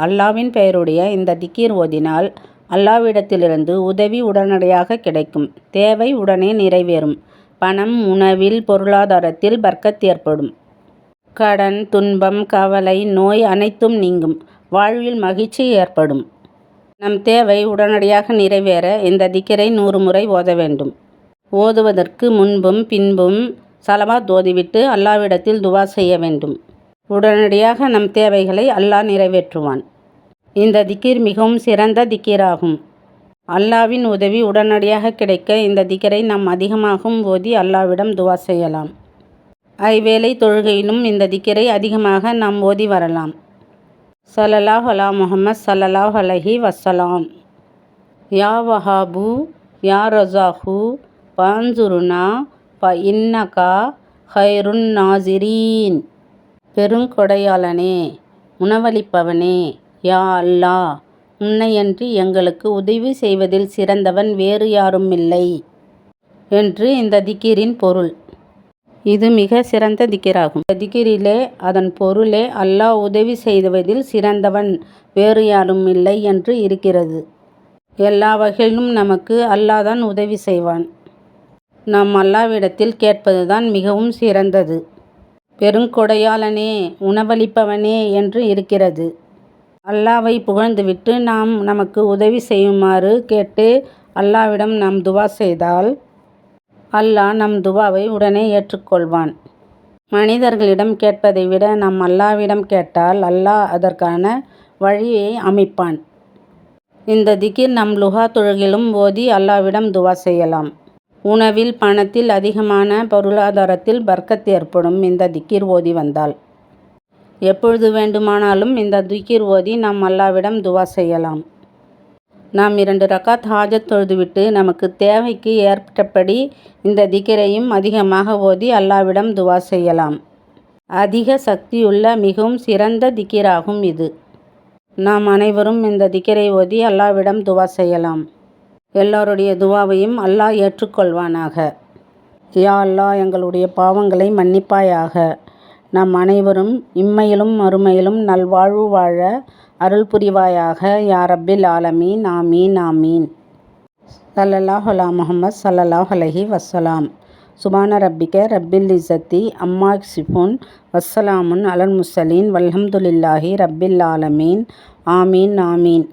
அல்லாவின் பெயருடைய இந்த திக்கீர் ஓதினால் அல்லாவிடத்திலிருந்து உதவி உடனடியாக கிடைக்கும். தேவை உடனே நிறைவேறும். பணம் உணவில் பொருளாதாரத்தில் பர்க்கத் ஏற்படும். கடன் துன்பம் கவலை நோய் அனைத்தும் நீங்கும். வாழ்வில் மகிழ்ச்சி ஏற்படும். நம் தேவை உடனடியாக நிறைவேற இந்த திக்கரை நூறு முறை ஓத வேண்டும். ஓதுவதற்கு முன்பும் பின்பும் சலவாத் ஓதிவிட்டு அல்லாவிடத்தில் துவா செய்ய வேண்டும். உடனடியாக நம் தேவைகளை அல்லாஹ் நிறைவேற்றுவான். இந்த திக்கீர் மிகவும் சிறந்த திக்கீராகும். அல்லாவின் உதவி உடனடியாக கிடைக்க இந்த திக்கரை நாம் அதிகமாகவும் ஓதி அல்லாவிடம் துவா செய்யலாம். ஐவேளை தொழுகையிலும் இந்த திக்கரை அதிகமாக நாம் ஓதி வரலாம். ஸல்லல்லாஹு அலா முகமது சல்லலாஹ் அலஹி வசலாம் யா வஹாபு யா ரசாஹு பான்சுருனா ப இன்னகா ஹைருன் நாசிரீன் பெருங்கொடையாளனே உணவளிப்பவனே யா அல்லாஹ் உன்னையன்றி எங்களுக்கு உதவி செய்வதில் சிறந்தவன் வேறு யாரும் இல்லை என்று இந்த திக்கிரின் பொருள். இது மிக சிறந்த திக்கிராகும். இந்த திக்கிரிலே அதன் பொருளே அல்லாஹ் உதவி செய்வதில் சிறந்தவன் வேறு யாரும் இல்லை என்று இருக்கிறது. எல்லா வகையிலும் நமக்கு அல்லாஹ் தான் உதவி செய்வான். நாம் அல்லாவிடத்தில் கேட்பதுதான் மிகவும் சிறந்தது. பெருங்கொடையாளனே உணவளிப்பவனே என்று இருக்கிறது. அல்லாவை புகழ்ந்துவிட்டு நாம் நமக்கு உதவி செய்யுமாறு கேட்டு அல்லாவிடம் நாம் துவா செய்தால் அல்லாஹ் நம் துவாவை உடனே ஏற்றுக்கொள்வான். மனிதர்களிடம் கேட்பதை விட நாம் அல்லாவிடம் கேட்டால் அல்லாஹ் அதற்கான வழியை அமைப்பான். இந்த திகிர் நம் லுஹா தொழுகிலும் ஓதி அல்லாவிடம் துவா செய்யலாம். உணவில் பணத்தில் அதிகமான பொருளாதாரத்தில் பர்க்கத் ஏற்படும் இந்த திக்கிர் ஓதி வந்தால். எப்பொழுது வேண்டுமானாலும் இந்த துக்கீர் ஓதி நாம் அல்லாவிடம் துவா செய்யலாம். நாம் இரண்டு ரக்காத் ஹாஜத் தொழுதுவிட்டு நமக்கு தேவைக்கு ஏற்பட்டபடி இந்த திக்கரையும் அதிகமாக ஓதி அல்லாவிடம் துவா செய்யலாம். அதிக சக்தியுள்ள மிகவும் சிறந்த திக்கிராகும் இது. நாம் அனைவரும் இந்த திக்கிரை ஓதி அல்லாவிடம் துவா செய்யலாம். எல்லோருடைய துவாவையும் அல்லாஹ் ஏற்றுக்கொள்வானாக. யா அல்லாஹ் எங்களுடைய பாவங்களை மன்னிப்பாயாக. நம் அனைவரும் இம்மையிலும் மறுமையிலும் நல்வாழ்வு வாழ அருள் புரிவாயாக யா ரப்பில் ஆலமீன். ஆமீன் ஆமீன். சல்லல்லாஹ் அலா முகமது சல்லல்லாஹ் அலஹி வசலாம் சுபான ரப்பிக ரப்பில் இசத்தி அம்மா சிஃபுன் வஸ்ஸலாமுன் அலல் முசலீன் வல்ஹம்துலில்லாஹி ரப்பில் ஆலமீன். ஆமீன் ஆமீன்.